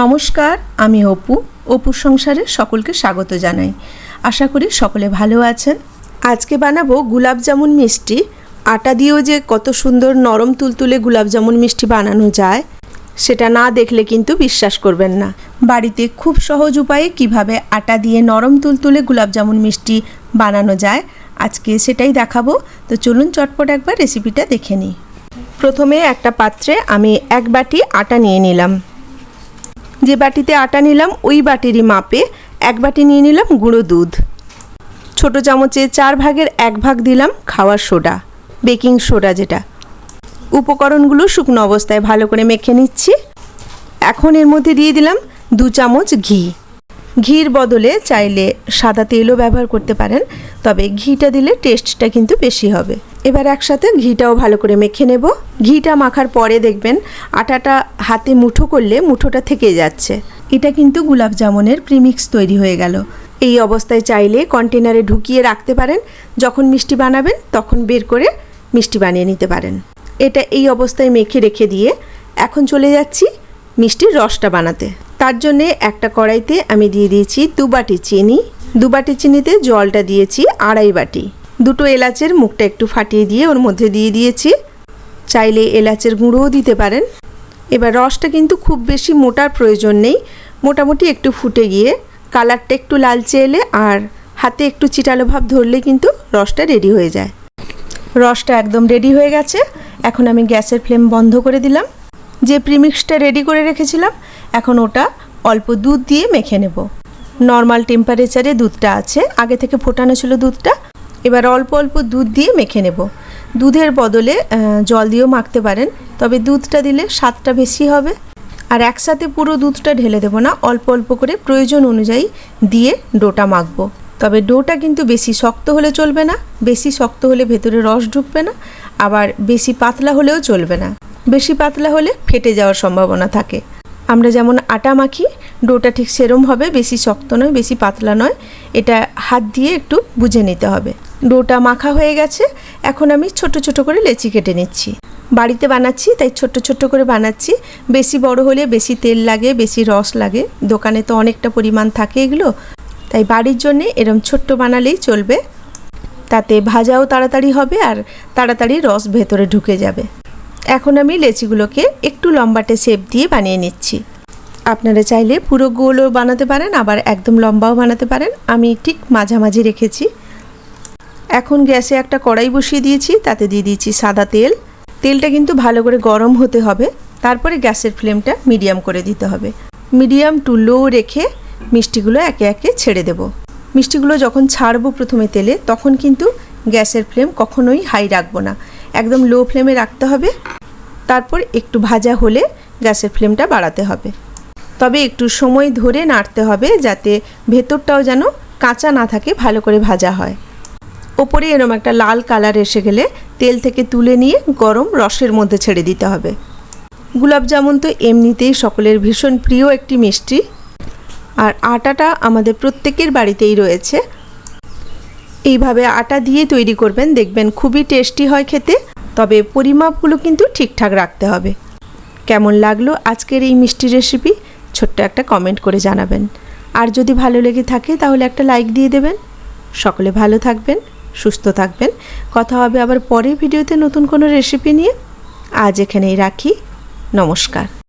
নমস্কার, আমি অপু অপুর সংসারে সকলকে স্বাগত জানাই। আশা করি সকলে ভালো আছেন। আজকে বানাবো গুলাব জামুন মিষ্টি। আটা দিয়েও যে কত সুন্দর নরম তুলতুলে গুলাব জামুন মিষ্টি বানানো যায়, সেটা না দেখলে কিন্তু বিশ্বাস করবেন না। বাড়িতে খুব সহজ উপায়ে কীভাবে আটা দিয়ে নরম তুলতুলে গুলাব জামুন মিষ্টি বানানো যায়, আজকে সেটাই দেখাবো। তো চলুন চটপট একবার রেসিপিটা দেখে নিই। প্রথমে একটা পাত্রে আমি এক বাটি আটা নিয়ে নিলাম। যে বাটিতে আটা নিলাম, ওই বাটিরই মাপে এক বাটি নিয়ে নিলাম গুঁড়ো দুধ। ছোট চামচে চার ভাগের এক ভাগ দিলাম খাওয়ার সোডা, বেকিং সোডা যেটা। উপকরণগুলো শুকনো অবস্থায় ভালো করে মেখে নিচ্ছি। এখন এর মধ্যে দিয়ে দিলাম দু চামচ ঘি। ঘির বদলে চাইলে সাদা তেলও ব্যবহার করতে পারেন, তবে ঘিটা দিলে টেস্টটা কিন্তু বেশি হবে। এবার একসাথে ঘিটাও ভালো করে মেখে নেব। ঘিটা মাখার পরে দেখবেন আটাটা হাতে মুঠো করলে মুঠোটা থেকে যাচ্ছে। এটা কিন্তু গুলাব জামুনের প্রিমিক্স তৈরি হয়ে গেল। এই অবস্থায় চাইলে কন্টেনারে ঢুকিয়ে রাখতে পারেন। যখন মিষ্টি বানাবেন, তখন বের করে মিষ্টি বানিয়ে নিতে পারেন। এটা এই অবস্থায় মেখে রেখে দিয়ে এখন চলে যাচ্ছি মিষ্টির রসটা বানাতে। তার জন্যে একটা কড়াইতে আমি দিয়ে দিয়েছি দু বাটি চিনি। দু বাটি চিনিতে জলটা দিয়েছি আড়াই বাটি। দুটো এলাচের মুখটা একটু ফাটিয়ে দিয়ে ওর মধ্যে দিয়ে দিয়েছি। চাইলে এলাচের গুঁড়োও দিতে পারেন। এবার রসটা কিন্তু খুব বেশি মোটার প্রয়োজন নেই। মোটামুটি একটু ফুটে গিয়ে কালারটা একটু লালচে এলে আর হাতে একটু চিটালো ভাব ধরলে কিন্তু রসটা রেডি হয়ে যায়। রসটা একদম রেডি হয়ে গেছে। এখন আমি গ্যাসের ফ্লেম বন্ধ করে দিলাম। যে প্রিমিক্সটা রেডি করে রেখেছিলাম এখন ওটা অল্প দুধ দিয়ে মেখে নেব। নর্মাল টেম্পারেচারে দুধটা আছে, আগে থেকে ফোটানো ছিল দুধটা, এবার অল্প অল্প দুধ দিয়ে মেখে নেব। দুধের বদলে জল দিয়েও মাখতে পারেন, তবে দুধটা দিলে স্বাদটা বেশি হবে। আর একসাথে পুরো দুধটা ঢেলে দেবো না, অল্প অল্প করে প্রয়োজন অনুযায়ী দিয়ে ডোটা মাখবো। তবে ডোটা কিন্তু বেশি শক্ত হলে চলবে না, বেশি শক্ত হলে ভেতরে রস ঢুকবে না, আবার বেশি পাতলা হলেও চলবে না। বেশি পাতলা হলে ফেটে যাওয়ার সম্ভাবনা থাকে। আমরা যেমন আটা মাখি, ডোটা ঠিক সেরম হবে, বেশি শক্ত নয়, বেশি পাতলা নয়। এটা হাত দিয়ে একটু বুঝে নিতে হবে। ডোটা মাখা হয়ে গেছে, এখন আমি ছোট ছোট করে লেচি কেটে নিচ্ছি। বাড়িতে বানাচ্ছি, তাই ছোট্ট ছোট্ট করে বানাচ্ছি। বেশি বড় হলে বেশি তেল লাগে, বেশি রস লাগে। দোকানে তো অনেকটা পরিমাণ থাকে এগুলো। তাই বাড়ির জন্যে এরম ছোট্ট বানালেই চলবে। তাতে ভাজাও তাড়াতাড়ি হবে আর তাড়াতাড়ি রস ভেতরে ঢুকে যাবে। এখন আমি লেচিগুলোকে একটু লম্বাটে শেপ দিয়ে বানিয়ে নিচ্ছি। আপনারা চাইলে পুরো গোলও বানাতে পারেন, আবার একদম লম্বাও বানাতে পারেন। আমি ঠিক মাঝামাঝি রেখেছি। এখন গ্যাসে একটা কড়াই বসিয়ে দিয়েছি, তাতে দিয়ে দিয়েছি সাদা তেল। তেলটা কিন্তু ভালো করে গরম হতে হবে, তারপরে গ্যাসের ফ্লেমটা মিডিয়াম করে দিতে হবে। মিডিয়াম টু লো রেখে মিষ্টিগুলো একে একে ছেড়ে দেব। মিষ্টিগুলো যখন ছাড়বো প্রথমে তেলে, তখন কিন্তু গ্যাসের ফ্লেম কখনোই হাই রাখব না। একদম লো ফ্লেমে রাখতে হবে। তারপর একটু ভাজা হলে গ্যাসের ফ্লেমটা বাড়াতে হবে। তবে একটু সময় ধরে নাড়তে হবে যাতে ভেতরটাও যেন কাঁচা না থাকে, ভালো করে ভাজা হয়। ওপরে এরম একটা লাল কালার এসে গেলে তেল থেকে তুলে নিয়ে গরম রসের মধ্যে ছেড়ে দিতে হবে। গুলাব জামুন তো এমনিতেই সকলের ভীষণ প্রিয় একটি মিষ্টি। আর আটাটা আমাদের প্রত্যেকের বাড়িতেই রয়েছে। এইভাবে আটা দিয়ে তৈরি করবেন, দেখবেন খুবই টেস্টি হয় খেতে। তবে পরিমাপগুলো কিন্তু ঠিকঠাক রাখতে হবে। কেমন লাগল আজকের এই মিষ্টি রেসিপি ছোট্ট একটা কমেন্ট করে জানাবেন। আর যদি ভালো লেগে থাকে তাহলে একটা লাইক দিয়ে দেবেন। সকলে ভালো থাকবেন, সুস্থ থাকবেন। কথা হবে আবার পরে ভিডিওতে নতুন কোনো রেসিপি নিয়ে। আজ এখানেই রাখি। নমস্কার।